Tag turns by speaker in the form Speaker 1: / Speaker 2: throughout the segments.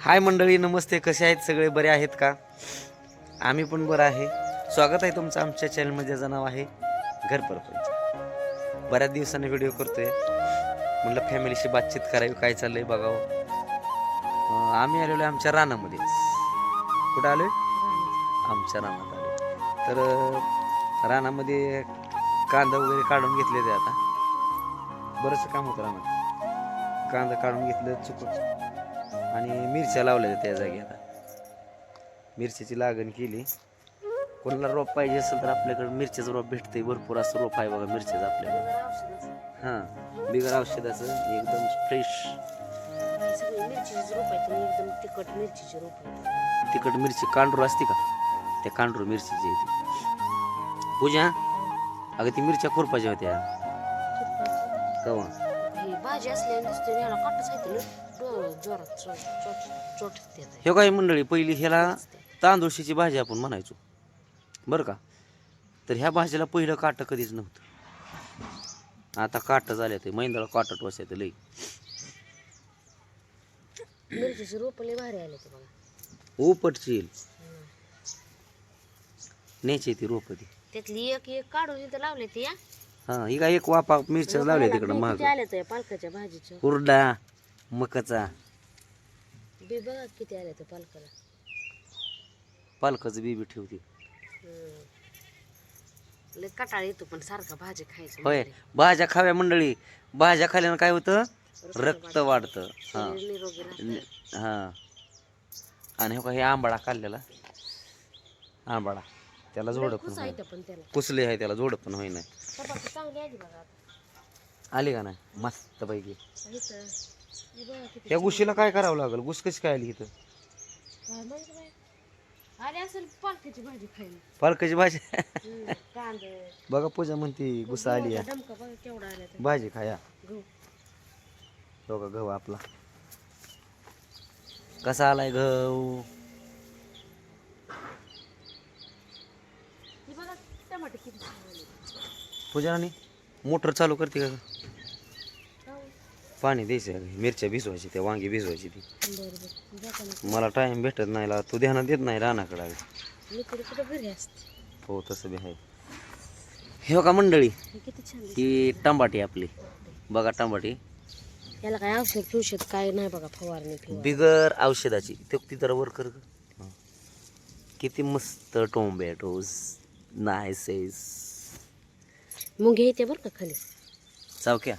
Speaker 1: हाय मंडळी नमस्ते. कसे आहेत सगळे? बरे आहेत का? आम्ही पण बरं आहे. स्वागत आहे तुमचं आमच्या चॅनलमध्ये ज्याचं नाव आहे घर परपंच बऱ्याच दिवसांनी व्हिडिओ करतोय. म्हटलं फॅमिलीशी बातचीत करावी. काय चाललंय बघावं. आम्ही आलेलो आहे आमच्या रानामध्ये. कुठं आलोय? आमच्या रानात आलो तर रानामध्ये कांदा वगैरे काढून घेतले ते आता. बरंचसं काम होतं रानात. कांदा काढून घेतलं चुकून. आणि मिरच्या लावल्या त्या जागी आता. मिरच्याची लागण केली. कोणाला रोप पाहिजे असेल तर आपल्याकडे मिरच्याचं रोप भेटतंय. भरपूर असं रोप आहे बघा मिरच्याचं आपल्याकडे. हां बिगर औषधाचं एकदम फ्रेश
Speaker 2: तिखट
Speaker 1: तिखट मिरची कांडूर असते का? त्या कांडूर मिरचीची पूजा अगं ती मिरच्या खुरपाच्या होत्या. कवा?
Speaker 2: भाजी असल्याने
Speaker 1: हे काय मंडळी पहिली ह्याला तांदूळशीची भाजी आपण म्हणायचो. बरं का? तर ह्या भाजीला पहिलं काटं कधीच नव्हतं. आता काटं झाले ते मैंदाला काटत बसायचं लई. उपटशील. न्यायची ती रोप ती.
Speaker 2: त्यातली एक एक काढून इथं लावले ते
Speaker 1: हा. ही काय एक वापा मिरच्या लावल्या तिकडं महाग
Speaker 2: पालकाच्या भाजीच्या
Speaker 1: हुरडा. मकाचा.
Speaker 2: बी बघा किती आले ते पालकाला.
Speaker 1: पालकाचं बी बी ठेवते.
Speaker 2: हम्म. लय कटाळ येतो पण सारखा भाजी खायचं
Speaker 1: होय. भाज्या खाव्या मंडळी. भाज्या खाल्यानं काय होतं? रक्त वाढतं. हा.
Speaker 2: शरीर निरोगी राहतं.
Speaker 1: हा. आणि हो का हे आंबाडा काढलेला आंबाडा. त्याला जोड पण
Speaker 2: कुस
Speaker 1: होय.
Speaker 2: आहे ते पण त्याला.
Speaker 1: कुसले आहे त्याला जोड पण होई नाही
Speaker 2: चांगली आली बघा आता.
Speaker 1: आली का नाही? मस्त पैकी.
Speaker 2: इथं. बघा
Speaker 1: ह्या गुशीला काय करावं लागेल? गुस कशी काय आली इथं?
Speaker 2: काय माहिती बाई. आली असेल पालकाची भाजी खायला.
Speaker 1: पालकाची भाजी?
Speaker 2: हम्म, कांदे.
Speaker 1: बघा पूजा म्हणते गुस आली आहे.
Speaker 2: डमका बघा केवढा आला ते.
Speaker 1: भाजी खाया
Speaker 2: गहू.
Speaker 1: हो गहू आपला. कसा आलाय गहू?
Speaker 2: हे बघा टमाटे किती छान आले.
Speaker 1: पूजा आणि मोटर चालू करते का. पाणी द्यायचं. मिरच्या भिजवायची त्या वांगी भिजवायची ती. मला टाइम भेटत नाही ला. तू ध्यानात देत नाही रानाकडे. हो तसं बी आहे. हे का मंडळी
Speaker 2: हे किती छान दिसतं.
Speaker 1: ही टमाटी आपली. बघा टमाटी.
Speaker 2: याला काय औषध औषध काय नाही बघा फवारणी फिवारणी.
Speaker 1: बिगर औषधाची. ते ती जरा वर कर ग. हं. किती मस्त टोमॅटोज. नायसेस.
Speaker 2: मुंगे येते बरं का खाली?
Speaker 1: चावक्या?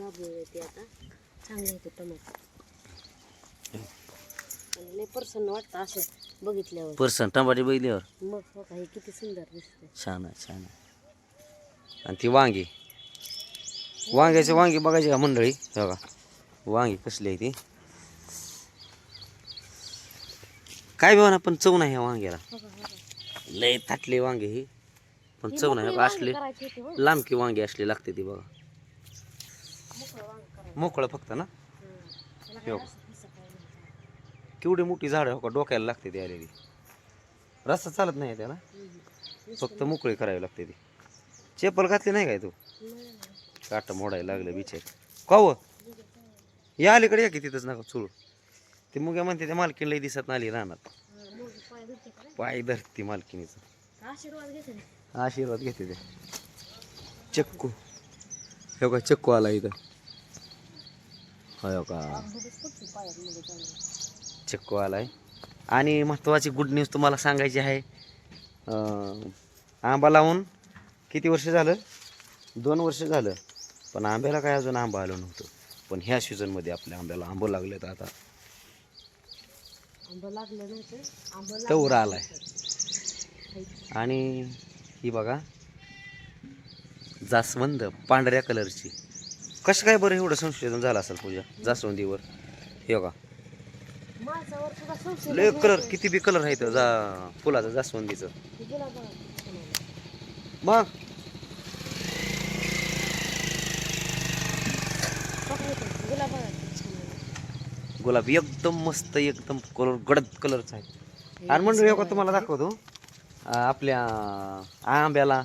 Speaker 2: येते आता. चांगले येते आणि लय प्रसन्न वाटतं असं बघितल्यावर.
Speaker 1: पर्सन टमाटी बैलीवर
Speaker 2: मग हो का हे किती सुंदर दिसते
Speaker 1: छान आहे छान आहे. आणि ती वांगी. वांग्याची वांगी बघायची का मंडळी? हे बघा वांगी कसली आहे ती? काय बघा पण चव नाही ह्या वांग्याला. लय थाटली वांगी ही. पण चव नाही बघा असली
Speaker 2: करायची होती हो.
Speaker 1: लांबकी वांगी असली लागते ती बघा.
Speaker 2: मोकळं
Speaker 1: फक्त ना?
Speaker 2: हं.
Speaker 1: हो. केवढी मोठी झाड हो का? डोक्याला लागते ती आलेली. रस्ता चालत नाही त्याला.
Speaker 2: हं.
Speaker 1: फक्त मोकळी करावी लागते ती. चेपल घातली नाही काय तू. काट मोडायला लागलं बिचार. काव या अलीकडे या की तिथंच नका चुळू ते मुग्या म्हणते त्या मालकीन लई दिसत नाही राहणार
Speaker 2: हं, पाय
Speaker 1: धरती मालकिनीचं
Speaker 2: आशीर्वाद घेते रे.
Speaker 1: आशीर्वाद घेते ते. चक्कू. हो का चक्कू आला इथं. हो का. चक्कू आलाय आणि महत्त्वाची गुड न्यूज तुम्हाला सांगायची आहे आंबा लावून किती वर्ष झालं? दोन वर्ष झालं. पण आंब्याला काय अजून आंबा आलं नव्हतं. पण ह्या सीझनमध्ये आपल्या आंब्याला आंबं लागले तर आता.
Speaker 2: आंबं लागलं नव्हतं आंबं
Speaker 1: तवर
Speaker 2: लागलं
Speaker 1: आलाय. आणि ही बघा जास्वंद पांढऱ्या कलरची. कसं काय बरं एवढं संशोधन झालं असेल पूजा? जास्वंदीवर. हे
Speaker 2: का
Speaker 1: लय कलर किती बी कलर आहे जा फुलाचं जास्वंदीचं. मग? गुलाब एकदम मस्त एकदम कलर गडद कलरचा आहे आणि मंडळी हो का तुम्हाला दाखवतो. आपल्या आंब्याला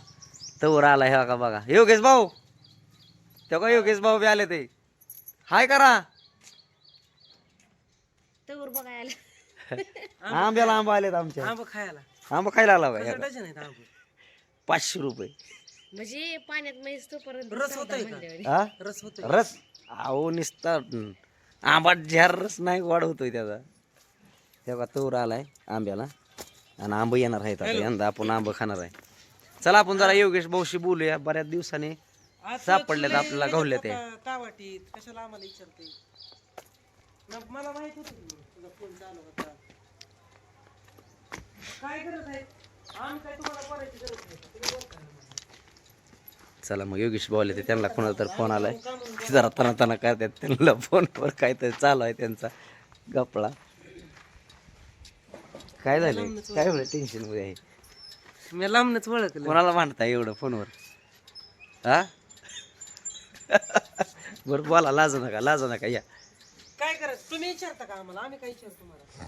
Speaker 1: तवर आला हे का बघा. योगेश भाऊ! तेव्हा योगेश भाऊ बी आले ते. हाय करा.
Speaker 2: तवर बघायला.
Speaker 1: आंब्याला आंबा आलेत आमच्या.
Speaker 3: आंबा खायला.
Speaker 1: आंबा खायला आला?
Speaker 3: डझन आहेत आंबे?
Speaker 1: पाचशे रुपये.
Speaker 2: म्हणजे पाण्यात मैस तोपर्यंत
Speaker 3: रस होतोय का?
Speaker 2: म्हणल्यावर.
Speaker 1: हा
Speaker 3: रस होतोय
Speaker 1: रस? अहो निसता. आंबा झ्यार रस नाही वाढवतोय त्याचा. तेव्हा तोर आलाय आंब्याला. आणि आंब येणार आहेत आता. यंदा आपण आंब खाणार आहे. चला आपण जरा योगेश भाऊशी बोलूया. बऱ्याच दिवसाने सापडल्यात आपल्याला.
Speaker 3: का वाटीत कशाला आम्हाला विचारते न- मला माहीत होत तुझा फोन चालू होता. काय गरज आहे? आम्ही काय तुम्हाला करायची गरज नाही तुम्ही बोलता ना मला.
Speaker 1: चला मग योगेश आले ते त्यांना कोणाला तर फोन आलाय. ते जरा तना तना करतात त्यांना फोनवर काय तर चालू आहे त्यांचा गपळा. काय झालं काय एवढं टेन्शनमध्ये आहे?
Speaker 3: मी लांबनच ओळखलं.
Speaker 1: कोणाला मांडताय एवढं फोनवर? हा बरं बोला लाजू नका लाजू नका या.
Speaker 3: काय करायचं? तुम्ही विचारता का आम्हाला? आम्ही काय विचारतो तुम्हाला?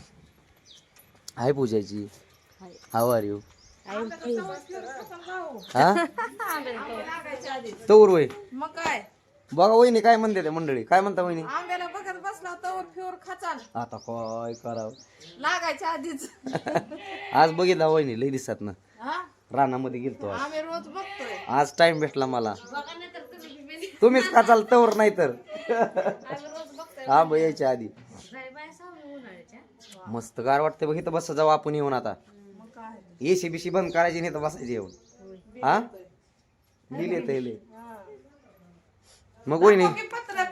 Speaker 1: आहे पूजाची
Speaker 2: हाय.
Speaker 1: How are you. हा? वय.
Speaker 4: मग काय?
Speaker 1: बघा वहिनी काय म्हणते ते मंडळी. काय म्हणता वहिनी?
Speaker 4: आंब्याला बघत बसला तर फ्युअर खाचाल.
Speaker 1: आता काय करावं?
Speaker 4: लागायच्या आधीच.
Speaker 1: आज बघितला वहिनी लई दिसत ना.
Speaker 4: हा?
Speaker 1: रानामध्ये गेलतो आज.
Speaker 4: आम्ही रोज बघतोय.
Speaker 1: आज टाइम भेटला मला
Speaker 2: बघा नाही तर तुम्ही बी busy.
Speaker 1: तुम्हीच का चाल तवर नाही तर? हा ब यायच्या आधी. मस्त गार वाटते बघ इथं बस जाऊ आपण येऊन आता.
Speaker 4: मग
Speaker 1: एसी बीसी बंद करायची नाही तर बसायची येऊन. हा? लिहिले ते मग वहिनी
Speaker 4: पत्र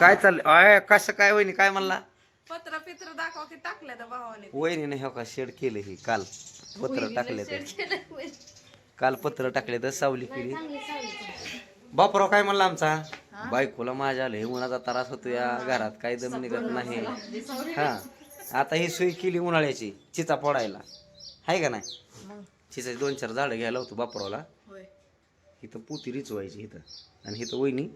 Speaker 1: काय चाललंय आय, कसं काय वहिनी काय म्हणला?
Speaker 4: पत्र फित्र दाखव की भावाने.
Speaker 1: वहिनीने हे का शेड केलं हे काल पत्र टाकले तर. काल पत्र टाकले तर सावली केली. बापराव काय म्हणला आमचा? बायकोला माझ्या लय उन्हाचा त्रास होतो या घरात. काही दम निघत नाही. हा. आता ही सोय केली उन्हाळ्याची चिचा फोडायला. आहे का नाही? चिचाची दोन चार झाडं घ्यायला होतो बापरावला. इथं पुती रिचवायची इथं. आणि इथं वहिनी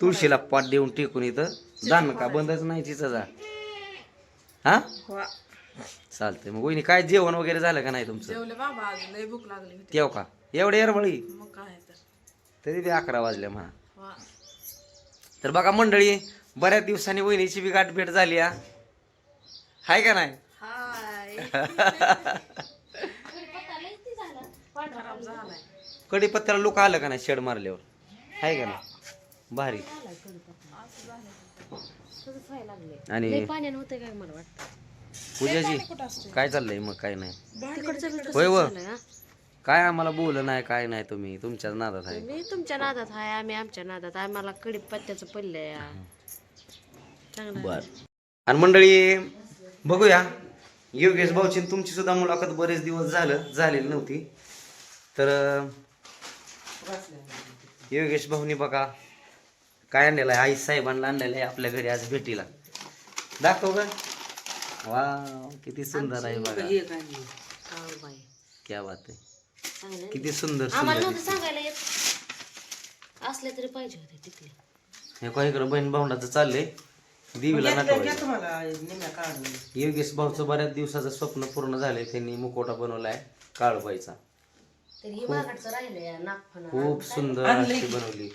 Speaker 1: तुळशीला पाट देऊन टेकून इथं दान का बंदच नाही चिचाचा. हा. चालतंय. मग वहिनी काय जेवण वगैरे झालं का नाही तुमचं?
Speaker 4: जेवले बाबा आज लय भूक लागली होती.
Speaker 1: तेव का? एवढे
Speaker 4: काय? तर
Speaker 1: ते अकरा वाजल्या म्हणा. तर बघा मंडळी बऱ्याच दिवसांनी वहिनीची बी गाठ भेट झाली हा. हाय का नाही? कडीपत्त्याला लोक आलं का नाही शेड मारल्यावर? हाय का नाही? भारी. आणि
Speaker 2: लय पाण्यानं होतंय काय मला वाटतं?
Speaker 1: पूजाजी काय चाललंय मग? काय नाही. होय व. काय आम्हाला बोल नाही काय नाही तुम्ही? तुमच्याच नादात आहे.
Speaker 2: मी तुमच्या नादात आहे आम्ही आमच्या नादात आम्हाला कडी पत्त्याचं पडलंय आहे.
Speaker 1: बर. आणि मंडळी बघूया. योगेश भाऊची तुमची सुद्धा मुलाखत बरेच दिवस झालं झालेली नव्हती. तर योगेश भाऊनी बघा काय आणलेलं आहे? आई साहेबांना आणलेलं आहे आपल्या घरी आज भेटीला. दाखव ग. वा किती सुंदर आहे बघा.
Speaker 3: काय नाही.
Speaker 2: बाई.
Speaker 1: क्या बात आहे. किती सुंदर
Speaker 2: आम्हाला
Speaker 1: सुंदर
Speaker 2: नव्हतं सांगायला येत. असले तरी पाहिजे होते तिथले
Speaker 1: हे काही इकडं बहीण भावंडाचं चाललंय? देवीला नटवायचं योगेश भाऊचं बऱ्याच दिवसाचं स्वप्न पूर्ण झालंय. त्यांनी मुकोटा बनवलाय काळबाईचा.
Speaker 2: तर हे मागाडचं राहिलं या नागफणा.
Speaker 1: खूप सुंदर. बनवली.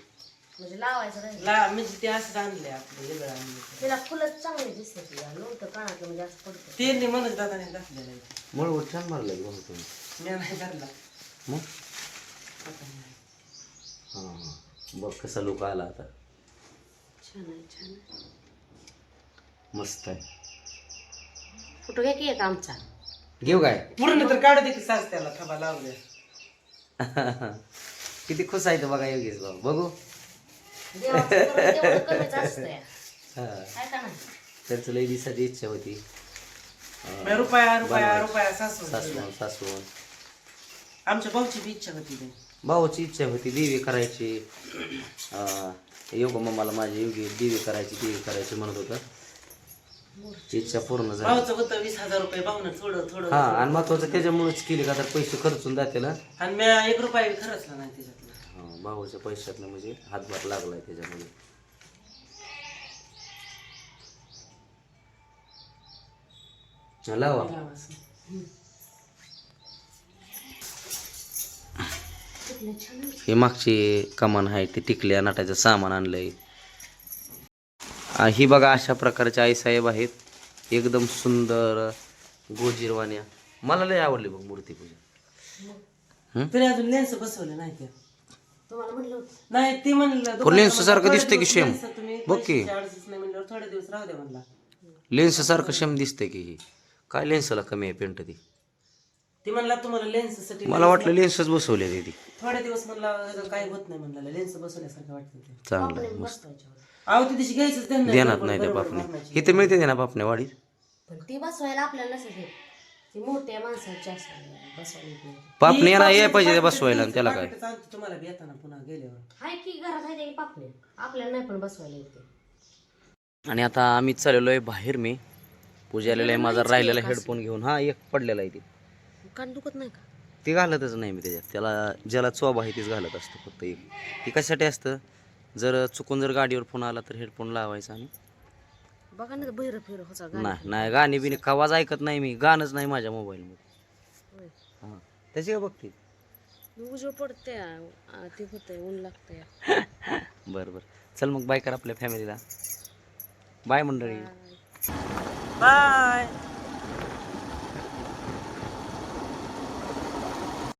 Speaker 2: म्हणजे लावायचं राहिलं
Speaker 3: ला म्हणजे ते असं आणले आपलं वेगळं आणलं
Speaker 2: फुलंच चांगली या. नव्हतं म्हणजे असं पडतं.
Speaker 3: त्यांनी म्हणत दादाने घातलेलं आहे.
Speaker 1: मळवट छान मारलंय भाऊ तुम्ही.
Speaker 3: मी नाही घातला
Speaker 1: मग. हा बघ कसा लोक आला आता.
Speaker 2: छान आहे छान आहे.
Speaker 1: मस्त आहे.
Speaker 2: फोटो घ्या की एक आमचा.
Speaker 1: घेऊ काय?
Speaker 3: पूर्ण तर काढू दे की साज त्याला थबा लावले
Speaker 1: किती खुश आहे ते बघा योगेश भाऊ. बघू.
Speaker 2: देवाचं करून तेवढं कमीच असतं या.
Speaker 1: हा.
Speaker 2: काय का नाही
Speaker 1: त्यांचं लई दिवसाची इच्छा होती.
Speaker 3: रुपया रुपया रुपया सासू.
Speaker 1: सासवण सासवण
Speaker 3: आमच्या भाऊची बी इच्छा होती ते
Speaker 1: भावाची इच्छा होती देवी करायची. अं, योग मम्माला माझी योगी देवी करायची देवी करायची म्हणत होतं. इच्छा पूर्ण झाली.
Speaker 3: भाऊचं होतं वीस हजार रुपये भाऊनं थोडं थोडं
Speaker 1: हा आणि महत्वाचं त्याच्यामुळेच केली का तर पैसे खर्चून जाते ना.
Speaker 3: आणि मी एक रुपया बी खरचला नाही त्याच्यातलं.
Speaker 1: हा, भावाच्या पैशातनं म्हणजे हातभार लागलाय त्याच्यामध्ये हा, लावा.
Speaker 2: तिथले छान आहे.
Speaker 1: हे मागची कमान आहे ते टिकल्या नाटाचं सामान आणलंय. आ, ही बघा अशा प्रकारचे आईसाहेब आहेत. एकदम सुंदर गोजीरवाण्या मला लय आवडली बघ मूर्ती पूजा.
Speaker 3: तरी अजून लेन्स बसवले नाही ते नाही म्हणलं
Speaker 1: लेन्स सारखं दिसतंय की
Speaker 3: तुम्ही
Speaker 1: बघ की.
Speaker 3: थोडे दिवस राहू म्हणला.
Speaker 1: लेन्स सारखं शेम दिसतंय की ही. काय लेन्सला कमी आहे पेंट ती?
Speaker 3: ती म्हणला तुम्हाला लेन्ससाठी
Speaker 1: मला वाटलं लेन्सच बसवले ती
Speaker 3: थोड्या दिवस म्हणला काही होत नाही म्हणला. लेन्स बसवल्यासारखं वाटतं ते.
Speaker 1: चांगलं आहे, मस्त.
Speaker 3: अहो ती दिवशी घ्यायचंच त्यांना
Speaker 1: देणार नाही त्या बापने. इथे मिळते ना बापने वाडीत
Speaker 2: पण ती बसवायला आपल्याला नसेल येत. ती मोठ्या माणसाची बसवायला येत नाही.
Speaker 1: याय पाहिजे ते बसवायला आणि त्याला काय?
Speaker 3: तुम्हाला बी येताना पुन्हा गेल्यावर.
Speaker 2: हाय की घरात आहे ते पापणे आपल्याला नाही पण बसवायला येते
Speaker 1: आणि आता आम्ही चाललेलो आहे बाहेर मी. पूजालेला आहे माझा राहिलेला हेडफोन घेऊन. हा एक पडलेला आहे ती
Speaker 2: कान दुखत नाही का?
Speaker 1: ती घालतच नाही मी त्याच्यात. त्याला ज्याला चोब आहे तीच घालत असतो फक्त एक. ती कशासाठी असतं? जर चुकून जर गाडीवर फोन आला तर हेडफोन लावायचा आणि
Speaker 2: बघा ना बैर फिर होता
Speaker 1: नाही नाही गाणी बिणी आवाज ऐकत नाही मी. गाणंच नाही माझ्या मोबाईलमध्ये. हां. त्याची का बघते?
Speaker 2: उजळ पडते आ, ते होतंय ऊन लागतंय.
Speaker 1: बरं बरं. चल मग बाय कर आपल्या फॅमिलीला बाय मंडळी.
Speaker 3: बाय.